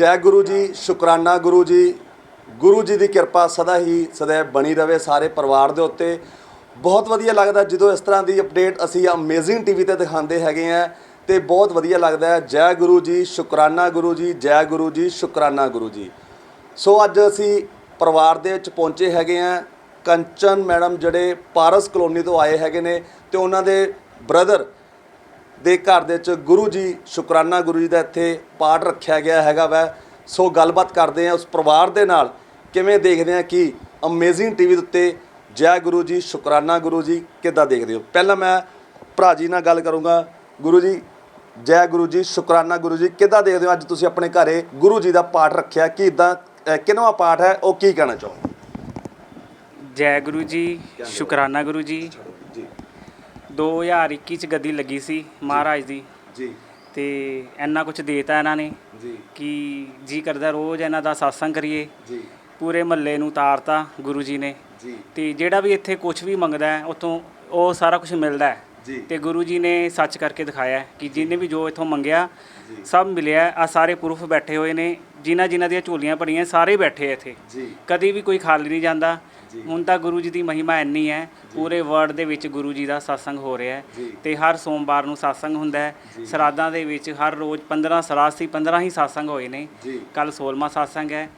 ਜੈ ਗੁਰੂ ਜੀ, ਸ਼ੁਕਰਾਨਾ ਗੁਰੂ ਜੀ। ਗੁਰੂ ਜੀ ਦੀ ਕਿਰਪਾ ਸਦਾ ਹੀ ਸदैव ਬਣੀ ਰਵੇ ਸਾਰੇ ਪਰਿਵਾਰ ਦੇ ਉੱਤੇ। ਬਹੁਤ ਵਧੀਆ ਲੱਗਦਾ ਜਦੋਂ ਇਸ ਤਰ੍ਹਾਂ ਦੀ ਅਪਡੇਟ ਅਸੀਂ ਅਮੇਜ਼ਿੰਗ ਟੀਵੀ ਤੇ ਦਿਖਾਉਂਦੇ ਹੈਗੇ ਆ ਤੇ ਬਹੁਤ ਵਧੀਆ ਲੱਗਦਾ ਹੈ। ਜੈ ਗੁਰੂ ਜੀ, ਸ਼ੁਕਰਾਨਾ ਗੁਰੂ ਜੀ, ਜੈ ਗੁਰੂ ਜੀ, ਸ਼ੁਕਰਾਨਾ ਗੁਰੂ ਜੀ। ਸੋ ਅੱਜ ਅਸੀਂ ਪਰਿਵਾਰ ਦੇ ਵਿੱਚ ਪਹੁੰਚੇ ਹੈਗੇ ਆ। ਕੰਚਨ ਮੈਡਮ ਜਿਹੜੇ ਪਾਰਸ ਕਲੋਨੀ ਤੋਂ ਆਏ ਹੈਗੇ ਨੇ ਤੇ ਉਹਨਾਂ ਦੇ ਬ੍ਰਦਰ ਦੇ ਘਰ ਦੇ ਵਿੱਚ ਗੁਰੂ ਜੀ, ਸ਼ੁਕਰਾਨਾ ਗੁਰੂ ਜੀ ਦਾ ਇੱਥੇ ਪਾਠ ਰੱਖਿਆ ਗਿਆ ਹੈਗਾ ਵੈ। ਸੋ ਗੱਲਬਾਤ ਕਰਦੇ ਆ ਉਸ ਪਰਿਵਾਰ ਦੇ ਨਾਲ। ਕਿਵੇਂ ਦੇਖਦੇ ਆ ਕਿ ਅਮੇਜ਼ਿੰਗ ਟੀਵੀ ਦੇ ਉੱਤੇ ਜੈ ਗੁਰੂ ਜੀ, ਸ਼ੁਕਰਾਨਾ ਗੁਰੂ ਜੀ ਕਿੱਦਾਂ ਦੇਖਦੇ ਹੋ? ਪਹਿਲਾਂ ਮੈਂ ਭਰਾ ਜੀ ਨਾਲ ਗੱਲ ਕਰੂੰਗਾ। ਗੁਰੂ ਜੀ, ਜੈ ਗੁਰੂ ਜੀ, ਸ਼ੁਕਰਾਨਾ ਗੁਰੂ ਜੀ ਕਿੱਦਾਂ ਦੇਖਦੇ ਹੋ? ਅੱਜ ਤੁਸੀਂ ਆਪਣੇ ਘਰੇ ਗੁਰੂ ਜੀ ਦਾ ਪਾਠ ਰੱਖਿਆ। ਕਿ ਇਦਾਂ ਕਿਨਵਾ ਪਾਠ ਹੈ? ਉਹ ਕੀ ਕਹਿਣਾ ਚਾਹੋ ਜੈ ਗੁਰੂ ਜੀ, ਸ਼ੁਕਰਾਨਾ ਗੁਰੂ ਜੀ ਜੀ 2021 ਚ ਗੱਦੀ ਲੱਗੀ ਸੀ ਮਹਾਰਾਜ ਦੀ। ਜੀ। ਤੇ ਇੰਨਾ ਕੁਝ ਦੇਤਾ ਇਹਨਾਂ ਨੇ ਜੀ। ਕਿ ਜੀ ਕਰਦਾ ਰੋਜ਼ ਇਹਨਾਂ ਦਾ satsang ਕਰੀਏ। ਜੀ। ਪੂਰੇ ਮਹੱਲੇ ਨੂੰ ਤਾਰਤਾ ਗੁਰੂ ਜੀ ਨੇ। ਜੀ। ਤੇ ਜਿਹੜਾ ਵੀ ਇੱਥੇ ਕੁਝ ਵੀ ਮੰਗਦਾ ਹੈ ਉਤੋਂ ਉਹ ਸਾਰਾ ਕੁਝ ਮਿਲਦਾ ਹੈ। ਜੀ। ਤੇ ਗੁਰੂ ਜੀ ਨੇ ਸੱਚ ਕਰਕੇ ਦਿਖਾਇਆ ਹੈ ਕਿ ਜਿਹਨੇ ਵੀ ਜੋ ਇਥੋਂ ਮੰਗਿਆ। ਸਭ ਮਿਲਿਆ ਆ ਸਾਰੇ ਪ੍ਰੂਫ ਬੈਠੇ ਹੋਏ ਨੇ। ਜਿਨ੍ਹਾਂ ਜਿਨ੍ਹਾਂ ਦੀਆਂ ਝੋਲੀਆਂ ਭਰੀਆਂ ਸਾਰੇ ਬੈਠੇ ਆ ਇੱਥੇ। ਜੀ। ਕਦੀ ਵੀ ਕੋਈ ਖਾਲੀ ਨਹੀਂ ਜਾਂਦਾ। ਹੁਣ ਤਾਂ ਗੁਰੂ ਜੀ ਦੀ ਮਹਿਮਾ ਇੰਨੀ ਹੈ ਪੂਰੇ ਵਰਲਡ ਦੇ ਵਿੱਚ ਗੁਰੂ ਜੀ ਦਾ satsang ਹੋ ਰਿਹਾ ਹੈ। ਤੇ ਹਰ ਸੋਮਵਾਰ ਨੂੰ satsang ਹੁੰਦਾ ਹੈ। ਜੀ। ਸਰਾਧਾਂ ਦੇ ਵਿੱਚ ਹਰ ਰੋਜ਼ 15 ਸਰਾਧ ਸੀ 15 ਹੀ satsang ਹੋਏ ਨੇ। ਕੱਲ 16ਵਾਂ satsang ਹੈ।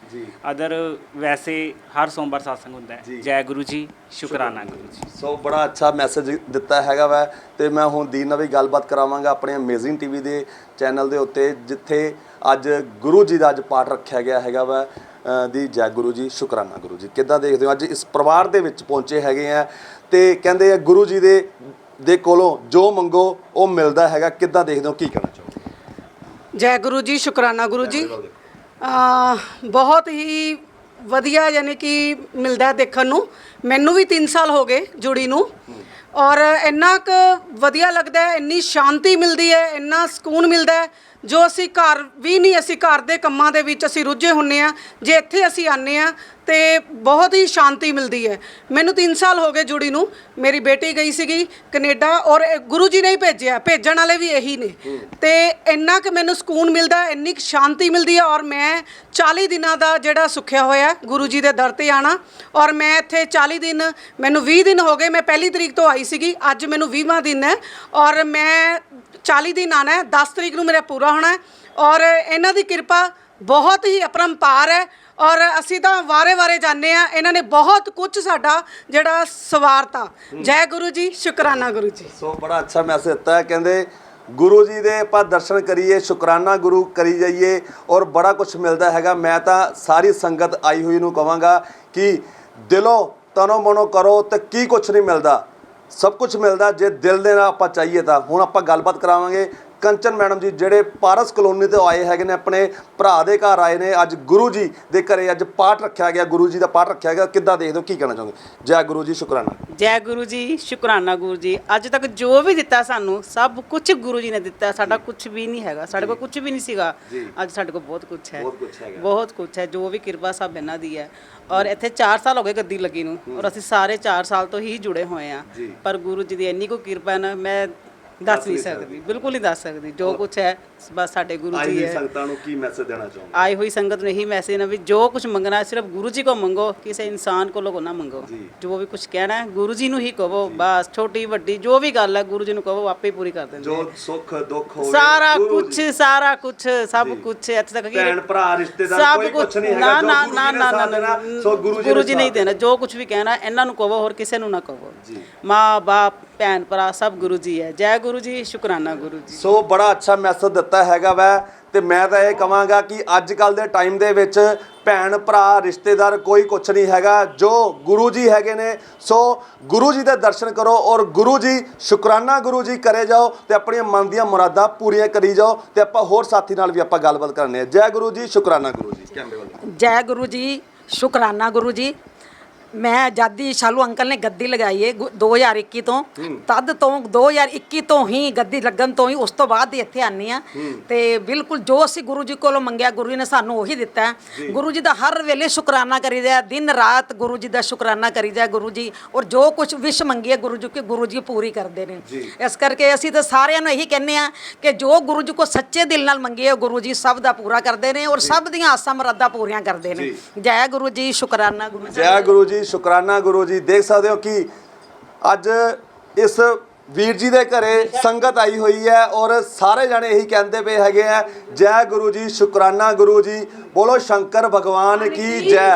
ਅਦਰ ਵੈਸੇ ਹਰ ਸੋਮਵਾਰ satsang ਹੁੰਦਾ। ਹੈ। ਜੈ। ਗੁਰੂ ਜੀ ਸ਼ੁਕਰਾਨਾ ਗੁਰੂ ਜੀ। ਸੋ ਬੜਾ ਅੱਛਾ ਮੈਸੇਜ ਦਿੱਤਾ ਹੈਗਾ ਵੈ ਤੇ ਮੈਂ ਹੁਣ ਦੀਨ ਨਾਲ ਵੀ ਗੱਲਬਾਤ ਕਰਾਵਾਂਗਾ ਆਪਣੇ ਅਮੇਜ਼ਿੰਗ ਟੀਵੀ ਦੇ ਚੈਨਲ ਦੇ ਉੱਤੇ ਜਿੱਥੇ ਅੱਜ ਗੁਰੂ ਜੀ ਦਾ ਅੱਜ ਪਾਠ ਰੱਖਿਆ ਗਿਆ ਹੈਗਾ ਵੈ। ਦੀ ਜੈ ਗੁਰੂ ਜੀ, ਸ਼ੁਕਰਾਨਾ ਗੁਰੂ ਜੀ। ਕਿੱਦਾਂ ਦੇਖਦੇ ਹੋ? ਅੱਜ ਇਸ ਪਰਿਵਾਰ ਦੇ ਵਿੱਚ ਪਹੁੰਚੇ ਹੈਗੇ ਆ ਤੇ ਕਹਿੰਦੇ ਆ ਗੁਰੂ ਜੀ ਦੇ ਦੇ ਕੋਲੋਂ ਜੋ ਮੰਗੋ, ਉਹ ਮਿਲਦਾ ਹੈਗਾ। ਕਿੱਦਾਂ ਦੇਖਦੇ ਹੋ? ਕੀ ਕਹਿਣਾ ਚਾਹੋ ਜੈ ਗੁਰੂ ਜੀ, ਸ਼ੁਕਰਾਨਾ ਗੁਰੂ ਜੀ। ਆ ਬਹੁਤ ਹੀ ਵਧੀਆ ਯਾਨੀ ਕਿ ਮਿਲਦਾ ਦੇਖਣ ਨੂੰ। ਮੈਨੂੰ ਵੀ 3 ਸਾਲ ਹੋ ਗਏ ਜੁੜੀ ਨੂੰ। ਔਰ ਇੰਨਾ ਕੁ ਵਧੀਆ ਲੱਗਦਾ ਹੈ, ਇੰਨੀ ਸ਼ਾਂਤੀ ਮਿਲਦੀ ਹੈ, ਇੰਨਾ ਸਕੂਨ ਮਿਲਦਾ ਹੈ, ਜੋ ਅਸੀਂ ਘਰ ਵੀ ਨਹੀਂ, ਅਸੀਂ ਘਰ ਦੇ ਕੰਮਾਂ ਦੇ ਵਿੱਚ ਅਸੀਂ ਰੁੱਝੇ ਹੁੰਨੇ ਆ ਜੇ ਇੱਥੇ ਅਸੀਂ ਆਨੇ ਆ ਤੇ ਬਹੁਤ ਹੀ ਸ਼ਾਂਤੀ ਮਿਲਦੀ ਹੈ। ਮੈਨੂੰ 3 ਸਾਲ ਹੋ ਗਏ ਜੁੜੀ ਨੂੰ। ਮੇਰੀ ਬੇਟੀ ਗਈ ਸੀਗੀ ਕੈਨੇਡਾ ਔਰ ਇਹ ਗੁਰੂ ਜੀ ਨੇ ਹੀ ਭੇਜਿਆ। ਭੇਜਣ ਵਾਲੇ ਵੀ ਇਹੀ ਨੇ। ਤੇ ਇੰਨਾ ਕਿ ਮੈਨੂੰ ਸਕੂਨ ਮਿਲਦਾ ਇੰਨੀ ਕੁ ਸ਼ਾਂਤੀ ਮਿਲਦੀ ਹੈ ਔਰ ਮੈਂ 40 ਦਿਨਾਂ ਦਾ ਜਿਹੜਾ ਸੁੱਖਿਆ ਹੋਇਆ ਗੁਰੂ ਜੀ ਦੇ ਦਰ ਤੇ ਆਣਾ। ਔਰ ਮੈਂ ਇੱਥੇ 40 ਦਿਨ ਮੈਨੂੰ 20 ਦਿਨ ਹੋ ਗਏ ਮੈਂ ਪਹਿਲੀ ਤਰੀਕ ਤੋਂ ਆਈ ਸੀਗੀ। ਅੱਜ ਮੈਨੂੰ 20ਵਾਂ ਦਿਨ ਹੈ ਔਰ ਮੈਂ 40 ਦਿਨ ਆਣਾ ਹੈ 10 ਤਰੀਕ ਨੂੰ ਮੇਰਾ ਪੂਰਾ ਹੋਣਾ ਹੈ। ਔਰ ਇਹਨਾਂ ਦੀ ਕਿਰਪਾ ਬਹੁਤ ਹੀ ਅਪਰੰਪਾਰ ਹੈ। ਔਰ ਅਸੀਂ ਤਾਂ ਵਾਰੇ-ਵਾਰੇ ਜਾਂਦੇ ਆ ਇਹਨਾਂ ਨੇ ਬਹੁਤ ਕੁਝ ਸਾਡਾ ਜਿਹੜਾ ਸਵਾਰਤਾ ਜੈ ਗੁਰੂ ਜੀ, ਸ਼ੁਕਰਾਨਾ ਗੁਰੂ ਜੀ। ਸੋ ਬੜਾ ਅੱਛਾ ਮੈਸੇਜ ਦਿੱਤਾ ਹੈ, ਕਹਿੰਦੇ, ਗੁਰੂ ਜੀ ਦੇ ਆਪਾਂ ਦਰਸ਼ਨ ਕਰੀਏ, ਸ਼ੁਕਰਾਨਾ ਗੁਰੂ ਕਰੀ ਜਾਈਏ ਔਰ ਬੜਾ ਕੁਝ ਮਿਲਦਾ ਹੈਗਾ। ਮੈਂ ਤਾਂ ਸਾਰੀ ਸੰਗਤ ਆਈ ਹੋਈ ਨੂੰ ਕਵਾਂਗਾ ਕਿ ਦਿਲੋਂ ਤਨੋ ਮਨੋ ਕਰੋ ਤੇ ਕੀ ਕੁਝ ਨਹੀਂ ਮਿਲਦਾ। ਸਭ ਕੁਝ ਮਿਲਦਾ, ਜੇ ਦਿਲ ਦੇ ਨਾਲ ਆਪਾਂ ਚਾਹੀਏ ਤਾਂ। ਹੁਣ ਆਪਾਂ ਗੱਲਬਾਤ ਕਰਾਵਾਂਗੇ ਕੰਚਨ ਮੈਡਮ ਜੀ ਜਿਹੜੇ ਪਾਰਸ ਕਲੋਨੀ ਤੋਂ ਆਏ ਹੈਗੇ ਨੇ ਆਪਣੇ ਭਰਾ ਦੇ ਘਰ ਆਏ ਨੇ ਅੱਜ ਗੁਰੂ ਜੀ ਦੇ ਘਰੇ ਅੱਜ ਪਾਠ ਰੱਖਿਆ ਗਿਆ ਗੁਰੂ ਜੀ ਦਾ ਪਾਠ ਰੱਖਿਆ ਗਿਆ ਕਿੱਦਾਂ ਦੇਖਦੇ ਹੋ ਕੀ ਕਹਿਣਾ ਚਾਹੁੰਦੇ ਜੈ ਗੁਰੂ ਜੀ ਸ਼ੁਕਰਾਨਾ। ਜੈ ਗੁਰੂ ਜੀ ਸ਼ੁਕਰਾਨਾ ਗੁਰੂ ਜੀ। ਅੱਜ ਤੱਕ ਜੋ ਵੀ ਦਿੱਤਾ ਸਾਨੂੰ ਸਭ ਕੁਝ ਗੁਰੂ ਜੀ ਨੇ ਦਿੱਤਾ। ਸਾਡਾ ਕੁਝ ਵੀ ਨਹੀਂ ਹੈਗਾ। ਸਾਡੇ ਕੋਲ ਕੁਝ ਵੀ ਨਹੀਂ ਸੀਗਾ। ਅੱਜ ਸਾਡੇ ਕੋਲ ਬਹੁਤ ਕੁਝ ਹੈ। ਬਹੁਤ ਕੁਛ ਹੈਗਾ। ਬਹੁਤ ਕੁਝ ਹੈ। ਜੋ ਵੀ ਕਿਰਪਾ ਸਭ ਇਹਨਾਂ ਦੀ ਹੈ। ਔਰ ਇੱਥੇ 4 ਸਾਲ ਹੋ ਗਏ ਗੱਦੀ ਲੱਗੀ ਨੂੰ। ਔਰ ਅਸੀਂ ਸਾਰੇ 4 ਸਾਲ ਤੋਂ ਹੀ ਜੁੜੇ ਹੋਏ ਆ। ਪਰ ਗੁਰੂ ਜੀ ਦੀ ਇੰਨੀ ਕੋ ਕਿਰਪਾ ਨਾ ਮੈਂ ਦੱਸ ਨਹੀਂ ਸਕਦੀ ਬਿਲਕੁਲ ਨਹੀਂ ਦੱਸ ਸਕਦੀ ਜੋ ਕੁਝ ਹੈ ਬਸ ਸਾਡੇ ਗੁਰੂ ਆਈ ਜੀ ਹੈ। ਸੰਗਤਾਂ ਨੂੰ ਕੀ ਮੈਸੇਜ ਦੇਣਾ ਚਾਹੁੰਦੇ ਆਈ ਹੋਈ ਸੰਗਤ ਨੂੰ ਇਹੀ ਮੈਸੇਜ ਨਾ ਵੀ ਜੋ ਕੁਝ ਮੰਗਣਾ ਹੈ ਸਿਰਫ ਗੁਰੂ ਜੀ ਕੋ ਮੰਗੋ ਕਿਸੇ ਇਨਸਾਨ ਕੋਲੋਂ ਨਾ ਮੰਗੋ। ਜੀ। ਜੋ ਵੀ ਕੁਝ ਕਹਿਣਾ ਹੈ ਗੁਰੂ ਜੀ ਨੂੰ ਹੀ ਕਹੋ ਬਸ ਛੋਟੀ ਵੱਡੀ ਜੋ ਵੀ ਗੱਲ ਹੈ ਗੁਰੂ ਜੀ ਨੂੰ ਕਹੋ ਆਪੇ ਪੂਰੀ ਕਰ ਦਿੰਦੇ ਜੋ ਸੁੱਖ ਦੁੱਖ ਹੋਵੇ ਸਾਰਾ ਗੁਰੂ ਕੁਝ। ਸਾਰਾ ਕੁਝ ਸਭ ਕੁਝ ਇੱਥੇ ਤੱਕ ਕਿ ਭੈਣ ਭਰਾ ਰਿਸ਼ਤੇਦਾਰ ਕੋਈ ਕੁਝ ਕੁਝ ਨਹੀਂ ਨਾ ਹੈਗਾ ਨਾ ਜੋ ਨਾ ਗੁਰੂ ਜੀ ਨੇ ਨਾ ਸਾਥ ਨਾ ਦੇਣਾ ਸੋ ਗੁਰੂ ਜੀ ਗੁਰੂ ਨੇ ਜੀ ਨਹੀਂ ਸਾਥ ਦੇਣਾ ਜੋ ਕੁਝ ਵੀ ਕਹਿਣਾ ਇਹਨਾਂ ਨੂੰ ਕਹੋ ਹੋਰ ਕਿਸੇ ਨੂੰ ਨਾ ਕਹੋ। ਜੀ। ਮਾਂ ਬਾਪ ਭੈਣ ਭਰਾ ਸਭ ਗੁਰੂ ਜੀ ਹੈ। ਜੈ ਗੁਰੂ ਜੀ ਸ਼ੁਕਰਾਨਾ ਗੁਰੂ ਜੀ। ਸੋ ਬੜਾ ਅੱਛਾ ਮੈਸੇਜ ਦਿੱਤਾ ਹੈਗਾ ਵੈ। ਤੇ ਮੈਂ ਤਾਂ ਇਹ ਕਵਾਂਗਾ ਕਿ ਅੱਜ ਕੱਲ ਦੇ ਟਾਈਮ ਦੇ ਵਿੱਚ ਭੈਣ, ਭਰਾ, ਰਿਸ਼ਤੇਦਾਰ ਕੋਈ ਕੁਛ ਨਹੀਂ ਹੈਗਾ, ਜੋ ਗੁਰੂ ਜੀ ਹੈਗੇ ਨੇ। ਸੋ ਗੁਰੂ ਜੀ ਦੇ ਦਰਸ਼ਨ ਕਰੋ ਔਰ ਗੁਰੂ ਜੀ, ਸ਼ੁਕਰਾਨਾ ਗੁਰੂ ਜੀ ਕਰੇ ਜਾਓ ਤੇ ਆਪਣੀਆਂ ਮਨ ਦੀਆਂ ਮੁਰਾਦਾਂ ਪੂਰੀਆਂ ਕਰੀ ਜਾਓ ਤੇ ਆਪਾਂ ਹੋਰ ਸਾਥੀ ਨਾਲ ਵੀ ਆਪਾਂ ਗੱਲਬਾਤ ਕਰਨੇ ਹੈ ਜੈ ਗੁਰੂ ਜੀ, ਸ਼ੁਕਰਾਨਾ ਗੁਰੂ ਜੀ। ਕਹਿੰਦੇ ਵੱਲੋਂ। ਜੈ ਗੁਰੂ ਜੀ, ਸ਼ੁਕਰਾਨਾ ਗੁਰੂ ਜੀ। ਮੈਂ ਆਜ਼ਾਦੀ ਸ਼ਾਲੂ ਅੰਕਲ ਨੇ ਗੱਦੀ ਲਗਾਈ ਹੈ ਗੁ- 2021 ਤੋਂ ਤਦ ਤੋਂ 2021 ਤੋਂ ਹੀ ਗੱਦੀ ਲੱਗਣ ਤੋਂ ਹੀ ਉਸ ਤੋਂ ਬਾਅਦ ਹੀ ਇੱਥੇ ਆਨੀ ਆ। ਤੇ ਬਿਲਕੁਲ ਜੋ ਅਸੀਂ ਗੁਰੂ ਜੀ ਕੋਲੋਂ ਮੰਗਿਆ ਗੁਰੂ ਜੀ ਨੇ ਸਾਨੂੰ ਉਹੀ ਦਿੱਤਾ। ਹੈ। ਗੁਰੂ ਜੀ ਦਾ ਹਰ ਵੇਲੇ ਸ਼ੁਕਰਾਨਾ ਕਰੀਦਾ ਹੈ, ਦਿਨ ਰਾਤ ਗੁਰੂ ਜੀ ਦਾ ਸ਼ੁਕਰਾਨਾ ਕਰੀਦਾ ਹੈ, ਗੁਰੂ ਜੀ ਔਰ ਜੋ ਕੁਝ ਵਿਸ਼ ਮੰਗੀਏ ਗੁਰੂ ਜੀ ਕਿ ਗੁਰੂ ਜੀ ਪੂਰੀ ਕਰਦੇ ਨੇ। ਇਸ ਕਰਕੇ ਅਸੀਂ ਤਾਂ ਸਾਰਿਆਂ ਨੂੰ ਇਹੀ ਕਹਿੰਦੇ ਆ ਕਿ ਜੋ ਗੁਰੂ ਜੀ ਕੋ ਸੱਚੇ ਦਿਲ ਨਾਲ ਮੰਗੀਏ ਗੁਰੂ ਜੀ ਸਭ ਦਾ ਪੂਰਾ ਕਰਦੇ ਨੇ ਔਰ ਸਭ ਦੀਆਂ ਆਸਾਂ ਮੁਰਾਦਾਂ ਪੂਰੀਆਂ ਕਰਦੇ ਨੇ। ਜੈ। ਗੁਰੂ ਜੀ ਸ਼ੁਕਰਾਨਾ ਗੁਰੂ ਜੀ ਜੈ ਗੁਰੂ ਜੀ ਸ਼ੁਕਰਾਨਾ ਗੁਰੂ ਜੀ। ਦੇਖ ਸਕਦੇ ਹੋ ਕਿ ਅੱਜ ਇਸ ਵੀਰ ਜੀ ਦੇ ਘਰੇ ਸੰਗਤ ਆਈ ਹੋਈ ਹੈ ਔਰ ਸਾਰੇ ਜਣੇ ਇਹੀ ਕਹਿੰਦੇ ਪਏ ਹੈਗੇ ਆ ਜੈ ਗੁਰੂ ਜੀ ਸ਼ੁਕਰਾਨਾ ਗੁਰੂ ਜੀ। ਬੋਲੋ ਸ਼ੰਕਰ ਭਗਵਾਨ ਕੀ ਜੈ।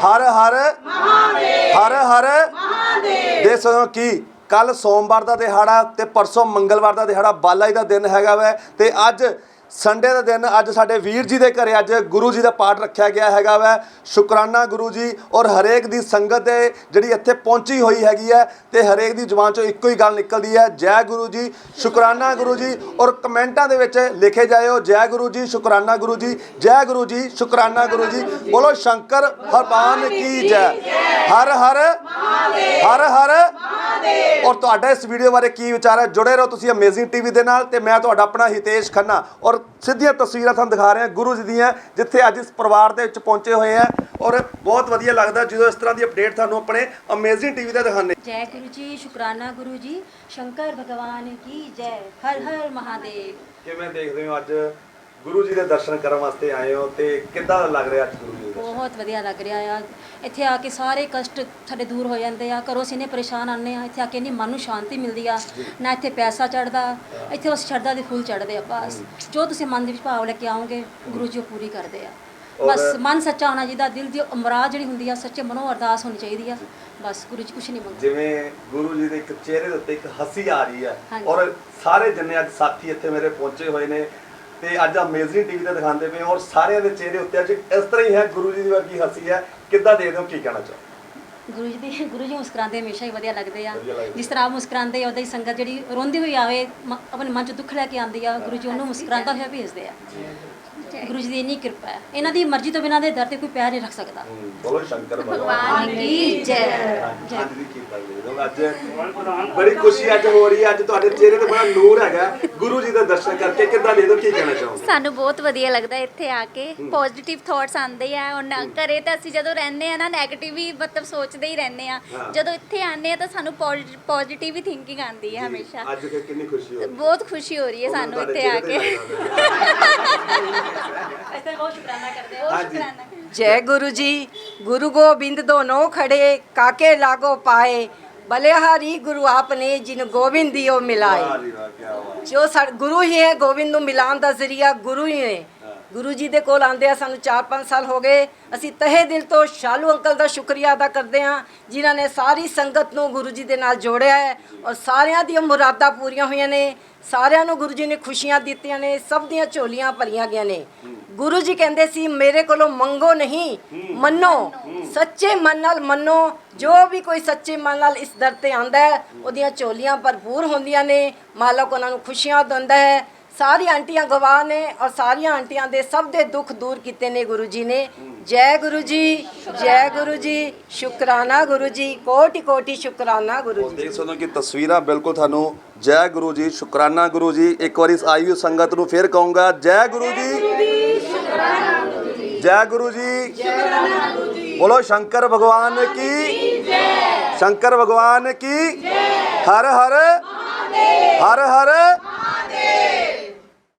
ਹਰ ਹਰ ਮਹਾਦੇਵ। ਹਰ ਹਰ ਮਹਾਦੇਵ। ਦੇਖ ਸਕਦੇ ਹੋ ਕਿ ਕੱਲ ਸੋਮਵਾਰ ਦਾ ਦਿਹਾੜਾ ਤੇ ਪਰਸੋਂ ਮੰਗਲਵਾਰ ਦਾ ਦਿਹਾੜਾ ਬਾਲਾ ਜੀ ਦਾ ਦਿਨ ਹੈਗਾ ਵੈ ਤੇ ਅੱਜ ਸੰਡੇ ਦਾ ਦਿਨ ਅੱਜ ਸਾਡੇ ਵੀਰ ਜੀ ਦੇ ਘਰੇ ਅੱਜ ਗੁਰੂ ਜੀ ਦਾ ਪਾਠ ਰੱਖਿਆ ਗਿਆ ਹੈਗਾ ਵੈ। ਸ਼ੁਕਰਾਨਾ ਗੁਰੂ ਜੀ ਔਰ ਹਰੇਕ ਦੀ ਸੰਗਤ ਹੈ ਜਿਹੜੀ ਇੱਥੇ ਪਹੁੰਚੀ ਹੋਈ ਹੈਗੀ ਹੈ ਤੇ ਹਰੇਕ ਦੀ ਜ਼ੁਬਾਨ ਚੋਂ ਇੱਕੋ ਹੀ ਗੱਲ ਨਿਕਲਦੀ ਹੈ, ਜੈ ਗੁਰੂ ਜੀ, ਸ਼ੁਕਰਾਨਾ ਗੁਰੂ ਜੀ ਔਰ ਕਮੈਂਟਾਂ ਦੇ ਵਿੱਚ ਲਿਖੇ ਜਾਇਓ, ਜੈ ਗੁਰੂ ਜੀ, ਸ਼ੁਕਰਾਨਾ ਗੁਰੂ ਜੀ, ਜੈ ਗੁਰੂ ਜੀ, ਸ਼ੁਕਰਾਨਾ ਗੁਰੂ ਜੀ। ਬੋਲੋ ਸ਼ੰਕਰ ਭਗਵਾਨ ਕੀ ਜੈ। ਹਰ ਹਰ ਹਰ ਹਰ ਔਰ ਤੁਹਾਡਾ ਇਸ ਵੀਡੀਓ ਬਾਰੇ ਕੀ ਵਿਚਾਰ ਹੈ? ਜੁੜੇ ਰਹੋ ਤੁਸੀਂ ਅਮੇਜ਼ਿੰਗ ਟੀਵੀ ਦੇ ਨਾਲ ਤੇ ਮੈਂ ਤੁਹਾਡਾ ਆਪਣਾ ਹਿਤੇਸ਼ ਖੰਨਾ। ਔਰ ਸਿੱਧੀਆਂ ਤਸਵੀਰਾਂ ਤੁਹਾਨੂੰ ਦਿਖਾ ਰਹੇ ਹਾਂ ਗੁਰੂ ਜੀ ਦੀਆਂ ਜਿੱਥੇ ਅੱਜ ਇਸ ਪਰਿਵਾਰ ਦੇ ਵਿੱਚ ਪਹੁੰਚੇ ਹੋਏ ਆ। ਔਰ ਬਹੁਤ ਵਧੀਆ ਲੱਗਦਾ ਜਦੋਂ ਇਸ ਤਰ੍ਹਾਂ ਦੀ ਅਪਡੇਟ ਤੁਹਾਨੂੰ ਆਪਣੇ ਅਮੇਜ਼ਿੰਗ ਟੀਵੀ ਦਾ ਦਿਖਾਉਂਦੇ। ਜੈ ਗੁਰੂ ਜੀ ਸ਼ੁਕਰਾਨਾ ਗੁਰੂ ਜੀ। ਸ਼ੰਕਰ ਭਗਵਾਨ ਕੀ ਜੈ ਹਰ ਹਰ ਮਹਾਦੇਵ। ਕਿਵੇਂ ਦੇਖਦੇ ਹੋ ਅੱਜ ਗੁਰੂ ਜੀ ਦੇ ਦਰਸ਼ਨ ਕਰਨ ਵਾਸਤੇ ਆਏ ਹੋ ਤੇ ਕਿੱਦਾਂ ਲੱਗ ਰਿਹਾ ਅੱਜ ਗੁਰੂ ਜੀ? ਬਹੁਤ ਵਧੀਆ ਲੱਗ ਰਿਹਾ ਆ। ਇੱਥੇ ਆ ਕੇ ਸਾਰੇ ਕਸ਼ਟ ਸਾਡੇ ਦੂਰ ਹੋ ਜਾਂਦੇ ਆ। ਘਰੋਂ ਸੀਨੇ ਪਰੇਸ਼ਾਨ ਆਉਂਦੇ ਆ। ਇੱਥੇ ਆ ਕੇ ਇੰਨੀ ਮਨ ਨੂੰ ਸ਼ਾਂਤੀ ਮਿਲਦੀ ਆ। ਨਾ ਇੱਥੇ ਪੈਸਾ ਚੜਦਾ ਇੱਥੇ ਉਸ ਸ਼ਰਧਾ ਦੇ ਫੁੱਲ ਚੜਦੇ ਆ ਬਸ। ਜੋ ਤੁਸੀਂ ਮਨ ਦੇ ਵਿੱਚ ਭਾਵ ਲੈ ਕੇ ਆਓਗੇ ਗੁਰੂ ਜੀ ਉਹ ਪੂਰੀ ਕਰਦੇ ਆ। ਬਸ ਮਨ ਸੱਚਾ ਹੋਣਾ ਚਾਹੀਦਾ। ਦਿਲ ਦੀ ਉਮਰਾਦ ਜਿਹੜੀ ਹੁੰਦੀ ਆ ਸੱਚੇ ਮਨੋਂ ਅਰਦਾਸ ਹੋਣੀ ਚਾਹੀਦੀ ਆ। ਬਸ ਗੁਰੂ ਜੀ ਕੁਛ ਨਹੀਂ ਮੰਗਦੇ। ਜਿਵੇਂ ਗੁਰੂ ਜੀ ਦੇ ਇੱਕ ਚਿਹਰੇ ਦੇ ਉੱਤੇ ਇੱਕ ਹੱਸੀ ਆ ਰਹੀ ਹਾਂਜੀ। ਔਰ ਸਾਰੇ ਜਿੰਨੇ ਅੱਜ ਸਾਥੀ ਇੱਥੇ ਮੇਰੇ ਪਹੁੰਚੇ ਹੋਏ ਨੇ ਤੇ ਅੱਜ ਅਮੇਜ਼ਿੰਗ ਟੀਵੀ ਤੇ ਦਿਖਾਉਂਦੇ ਪਏ ਔਰ ਸਾਰਿਆਂ ਦੇ ਚਿਹਰੇ ਉੱਤੇ ਅੱਜ ਇਸ ਤਰ੍ਹਾਂ ਹੀ ਹੈ ਗੁਰੂ ਜੀ ਦੀ ਵਰਗੀ ਹੱਸੀ ਹੈ। ਕਿੱਦਾਂ ਦੇਖਦੇ ਹੋ ਕੀ ਕਹਿਣਾ ਚਾਹੋ ਗੁਰੂ ਜੀ ਦੇ ਗੁਰੂ ਜੀ ਮੁਸਕਰਾਉਂਦੇ ਹਮੇਸ਼ਾ ਹੀ ਵਧੀਆ ਲੱਗਦੇ ਆ। ਵਧੀਆ ਲੱਗਦੇ। ਜਿਸ ਤਰ੍ਹਾਂ ਆਪ ਮੁਸਕਰਾਉਂਦੇ ਆ ਉਹਦਾ ਹੀ ਸੰਗਤ ਜਿਹੜੀ ਰੋਂਦੀ ਹੋਈ ਆਵੇ ਮ- ਆਪਣੇ ਮਨ ਚ ਦੁੱਖ ਲੈ ਕੇ ਆਉਂਦੀ ਆ ਗੁਰੂ ਜੀ ਉਹਨੂੰ ਮੁਸਕਰਾਉਂਦਾ ਹੋਇਆ ਭੇਜਦੇ ਆ। ਗੁਰੂ ਜੀ ਦੀ ਇੰਨੀ ਕਿਰਪਾ ਹੈ। ਇਹਨਾਂ ਦੀ ਮਰਜ਼ੀ ਤੋਂ ਬਿਨਾਂ ਦੇ ਦਰ ਤੇ ਕੋਈ ਪੈਰ ਨਹੀਂ ਰੱਖ ਸਕਦਾ। ਬੋਲੋ ਸ਼ੰਕਰ ਭਗਵਾਨ। ਕੀ ਜੈ। ਅੱਜ ਦੀ ਕੀ ਗੱਲ ਹੈ ਅੱਜ ਬੜੀ ਖੁਸ਼ੀ ਅੱਜ ਹੋ ਰਹੀ ਹੈ। ਅੱਜ ਤੁਹਾਡੇ ਚਿਹਰੇ ਤੇ ਬੜਾ ਨੂਰ ਹੈਗਾ। ਗੁਰੂ ਜੀ ਦੇ ਦਰਸ਼ਨ ਕਰਕੇ ਕਿੱਦਾਂ ਦੇ ਦੋ ਕੀ ਕਹਿਣਾ ਚਾਹੋਗੇ? ਸਾਨੂੰ ਬਹੁਤ ਵਧੀਆ ਲੱਗਦਾ ਇੱਥੇ ਆ ਕੇ। ਪੋਜ਼ਿਟਿਵ ਥਾਟਸ ਆਉਂਦੇ ਆ। ਔਰ ਨਾ- ਘਰੇ ਤਾਂ ਅਸੀਂ ਜਦੋਂ ਰਹਿੰਦੇ ਆ ਨਾ 네ਗੇਟਿਵ ਹੀ ਮਤਲਬ ਸੋਚਦੇ ਹੀ ਰਹਿੰਦੇ ਆ। ਹਾਂ। ਜਦੋਂ ਇੱਥੇ ਆਉਂਦੇ ਆ ਤਾਂ ਸਾਨੂੰ ਪੋਜ਼ਿਟਿਵ ਹੀ ਥਿੰਕਿੰਗ ਆਉਂਦੀ ਹੈ ਹਮੇਸ਼ਾ। ਅੱਜ ਕਿ- ਕਿੰਨੀ ਖੁਸ਼ੀ ਹੋ ਰਹੀ ਹੈ? ਬਹੁਤ ਖੁਸ਼ੀ ਹੋ ਰਹੀ ਹੈ ਸਾਨੂੰ ਇੱਥੇ ਆ ਕੇ। ਇਸ ਦਾ ਬਹੁਤ ਸ਼ੁਕਰਾਨਾ ਕਰਦੇ ਹਾਂ ਬਹੁਤ ਹਾਂਜੀ। ਸ਼ੁਕਰਾਨਾ। ਜੈ ਗੁਰੂ ਜੀ ਗੁਰੂ ਗੋਬਿੰਦ ਦੋਨੋਂ ਖੜੇ ਕਾਕੇ ਲਾਗੋ ਪਾਏ। ਬਲਿਹਾਰੀ ਗੁਰੂ ਆਪਨੇ ਜਿਨ ਗੋਬਿੰਦ ਦਿਓ ਮਿਲਾਏ। ਵਾਹ ਜੀ ਵਾਹ ਕੀ ਜੋ ਗੁਰੂ ਹੀ ਹੈ ਗੋਬਿੰਦ ਨੂੰ ਮਿਲਾਉਣ ਦਾ ਜ਼ਰੀਆ ਗੁਰੂ ਹੀ ਹੈ ਗੁਰੂ ਜੀ ਦੇ ਕੋਲ ਆਂਦੇ ਆ, ਸਾਨੂੰ 4-5 ਸਾਲ ਹੋ ਗਏ। ਅਸੀਂ ਤਹੇ ਦਿਲ ਤੋਂ ਸ਼ਾਲੂ ਅੰਕਲ ਦਾ ਸ਼ੁਕਰੀਆ ਅਦਾ ਕਰਦੇ ਹਾਂ, ਜਿਨ੍ਹਾਂ ਨੇ ਸਾਰੀ ਸੰਗਤ ਨੂੰ ਗੁਰੂ ਜੀ ਦੇ ਨਾਲ ਜੋੜਿਆ ਹੈ ਔਰ ਸਾਰਿਆਂ ਦੀਆਂ ਮੁਰਾਦਾਂ ਪੂਰੀਆਂ ਹੋਈਆਂ ਨੇ। ਸਾਰਿਆਂ ਨੂੰ ਗੁਰੂ ਜੀ ਨੇ ਖੁਸ਼ੀਆਂ ਦਿੱਤੀਆਂ ਨੇ, ਸਭ ਦੀਆਂ ਝੋਲੀਆਂ ਭਰੀਆਂ ਗਈਆਂ ਨੇ। ਗੁਰੂ ਜੀ ਕਹਿੰਦੇ ਸੀ, ਮੇਰੇ ਕੋਲੋਂ ਮੰਗੋ ਨਹੀਂ, ਮੰਨੋ, ਸੱਚੇ ਮਨ ਨਾਲ ਮੰਨੋ। ਜੋ ਵੀ ਕੋਈ ਸੱਚੇ ਮਨ ਨਾਲ ਇਸ ਦਰ ਤੇ ਆਂਦਾ ਹੈ, ਉਹਦੀਆਂ ਝੋਲੀਆਂ ਭਰਪੂਰ ਹੁੰਦੀਆਂ ਨੇ। ਮਾਲਕ ਉਹਨਾਂ ਨੂੰ ਖੁਸ਼ੀਆਂ ਦਿੰਦਾ ਹੈ। ਸਾਰੀ ਆਂਟੀਆਂ ਗਵਾਹ ਨੇ ਔਰ ਸਾਰੀਆਂ ਆਂਟੀਆਂ ਦੇ ਸਭ ਦੇ ਦੁੱਖ ਦੂਰ ਕੀਤੇ ਨੇ ਗੁਰੂ ਜੀ ਨੇ। ਜੈ ਗੁਰੂ ਜੀ ਜੈ ਗੁਰੂ ਜੀ ਸ਼ੁਕਰਾਨਾ ਗੁਰੂ ਜੀ ਕੋਟि ਕੋਟि ਸ਼ੁਕਰਾਨਾ ਗੁਰੂ ਜੀ। ਦੇਖ ਸਕਦੇ ਹੋ ਕਿ ਤਸਵੀਰਾਂ ਬਿਲਕੁਲ ਤੁਹਾਨੂੰ ਜੈ ਗੁਰੂ ਜੀ ਸ਼ੁਕਰਾਨਾ ਗੁਰੂ ਜੀ ਇੱਕ ਵਾਰੀ ਇਸ ਆਈ ਹੋਈ ਸੰਗਤ ਨੂੰ ਫੇਰ ਕਹੂੰਗਾ ਜੈ ਗੁਰੂ ਜੀ ਜੈ ਗੁਰੂ ਜੀ ਬੋਲੋ ਸ਼ੰਕਰ ਭਗਵਾਨ ਕੀ? ਸ਼ੰਕਰ ਭਗਵਾਨ ਕੀ? ਹਰ ਹਰ। ਹਰ ਹਰ।